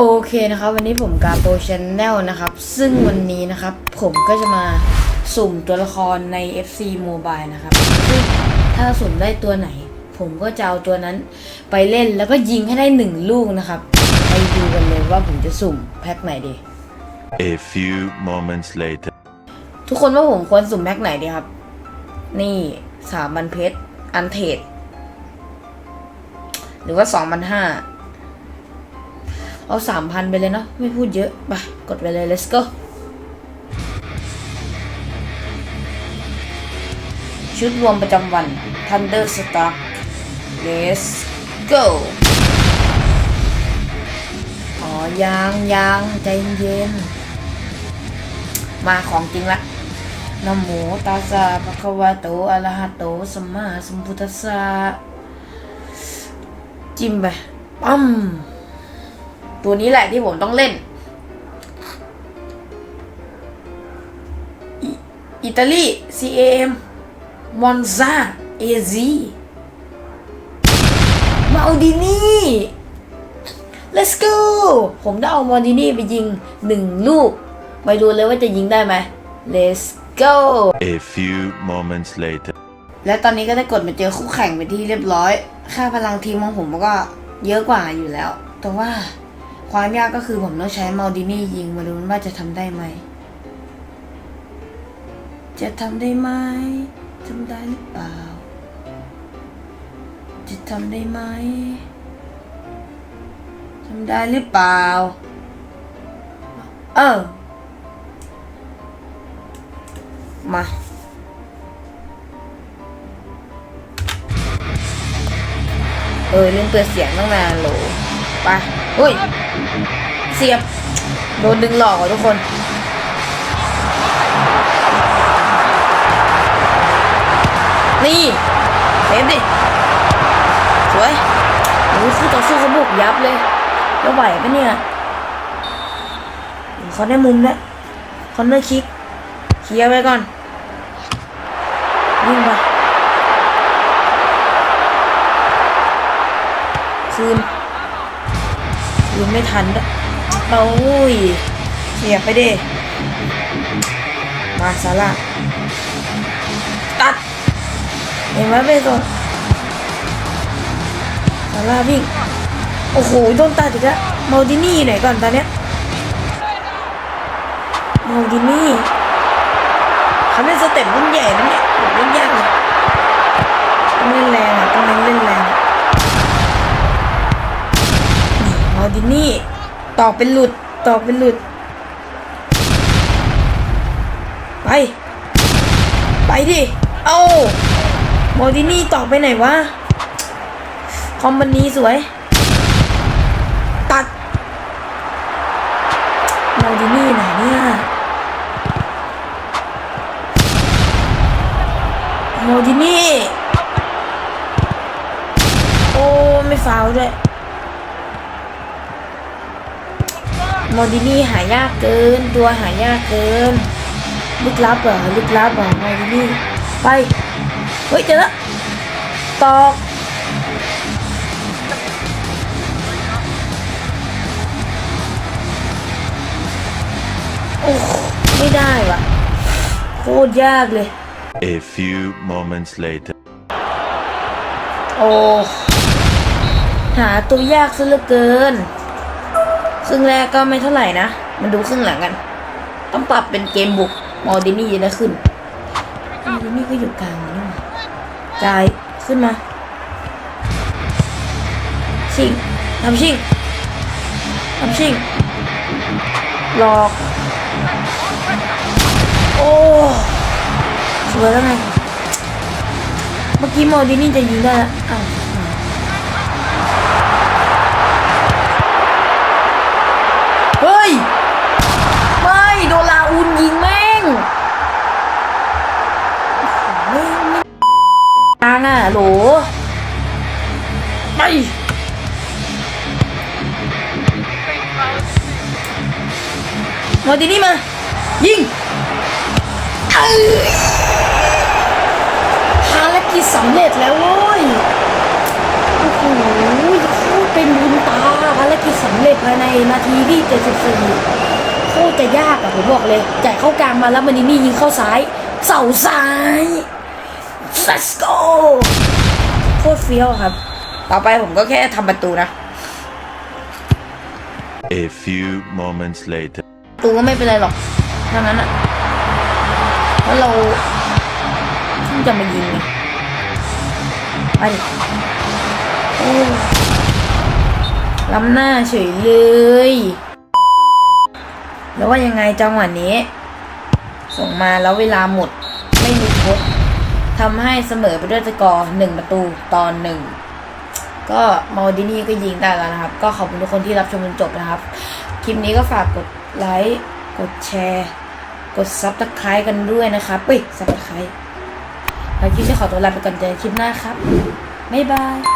โอเคนะครับ วันนี้ผมกาโปชแนลนะครับ ซึ่งวันนี้นะครับ ผมก็จะมาสุ่มตัวละครใน FC Mobile นะครับซึ่งถ้าสุ่มได้ตัวไหน ผมก็จะเอาตัวนั้นไปเล่นแล้วก็ยิงให้ได้หนึ่งลูกนะครับ ไปดูกันเลยว่าผมจะสุ่มแพ็คไหนดี A few moments later. ทุกคนว่าผมควรสุ่มแพ็คไหนดีครับ นี่สามพันเพชรอันเทรดหรือว่าสองพันห้า เอาสามพันไปเลยเนาะไม่พูดเยอะไปกดไปเลย let's go ชุดรวมประจำวัน Thunder Stock let's go อ๋อยางยางใจเย็น มาของจริงละนโมตัสสะภะคะวะโตอะระหะโตสัมมาสัมพุทธัสสะจิ้มไปปั๊ม ตัวนี้แหละที่ผมต้องเล่นอิอิตาลี CAM มอนซาเอซีมาเอาดินี่ let's go ผมได้เอามอดินี่ไปยิงหนึ่งลูก ไปดูเลยว่าจะยิงได้ไหม let's go A few moments later. และตอนนี้ก็ได้กดมาเจอคู่แข่งเป็นที่เรียบร้อย ค่าพลังทีมของผมก็เยอะกว่าอยู่แล้ว แต่ว่า ความยากก็คือผมต้องใช้มัลดินี่ยิงมาดูว่าจะทำได้ไหม จะทำได้ไหมทำได้หรือเปล่า จะทำได้ไหมทำได้หรือเปล่า เออ มาเออลืมเปิดเสียงตั้งนานโหลไป เฮ้ย เสียบ โดนดึงหลอกอทุกคน นี่เซฟดิสวยโอ้ยคู่ต่อสู้เขาบุกยับเลยแล้วไหวปะเนี่ยเขาได้มุมแล้วคอนเนอร์คิกเคลียร์ไว้ก่อนวิ่งไปคืน คืนไม่ทันด้วยโอ้ยเสียไปดิมาซาร่าตัด เห็นไหมไปส่งซาร่าวิ่ง โอ้โหโดนตัดอีกแล้วมาดินี่ไหนก่อนตอนเนี้ยมาดินี่เขาเล่นสเต็ปรุ่นใหญ่นะเนี่ยผมเล่นยากเลยเล่นแรงอะต้องเล่นเล่นแรง มาดินี่ตอกเป็นหลุดตอกเป็นหลุด ไป ไปดิเอาโมดินี่ตอกไปไหนวะคอมบันนี้สวย ตัดโมดินี่ไหนเนี่ยโมดินี่ โอ้ ไม่ฟาวด้วย โมดินี่หายากเกิน ตัวหายากเกิน ลึกลับเหรอลึกลับเหรอโมดินี่ ไป เฮ้ยเจอแล้วตอกโอ้ไม่ได้ว่ะ โคตรยากเลย A few moments later. โอ้ หาตัวยากซะเหลือเกิน ครึ่งแรกก็ไม่เท่าไหร่นะ มันดูครึ่งหลังกัน ต้องปรับเป็นเกมบุกมอดินี่จะได้ขึ้นมอดินี่ก็อยู่กลางนี่หว่าจ่ายขึ้นมา ชิงทำชิงทำชิงหลอก โอ้สวยแล้วไง เมื่อกี้มอดินี่จะยิงได้แล้วอ้าว โหลไปมอลดินี่มา ยิงเอ้ยภารกิจสำเร็จแล้วเว้ย โอ้โหโคตรเป็นบุญตาภารกิจสำเร็จภายในนาทีที่ 74โคตรจะยากอะผมบอกเลยจ่ายเข้ากลางมาแล้วมันนี่นี่ยิงเข้าซ้าย เสาซ้าย let's go โคตรเฟี้ยวอะครับ ต่อไปผมก็แค่ทำประตูนะ A few moments later. ประตูก็ไม่เป็นไรหรอกทั้งนั้นอะเพราะเราเพิ่งจะมายิงไงไปดิโอ้ล้ำหน้าเฉยเลย แล้วว่ายังไงจังหวะนี้ ส่งมาแล้วเวลาหมด ไม่มีทด ทำให้เสมอไปด้วยสกอร์หนึ่งประตูตอนหนึ่งก็มาดินี่ก็ยิงได้แล้วนะครับ ก็ขอบคุณทุกคนที่รับชมจนจบนะครับ คลิปนี้ก็ฝากกดไลค์ กดแชร์ กดซับสไครต์กันด้วยนะครับเฮ้ยซับสไครต์แล้วคลิปนี้ขอตัวลาไปก่อนเจอคลิปหน้าครับ บ๊ายบาย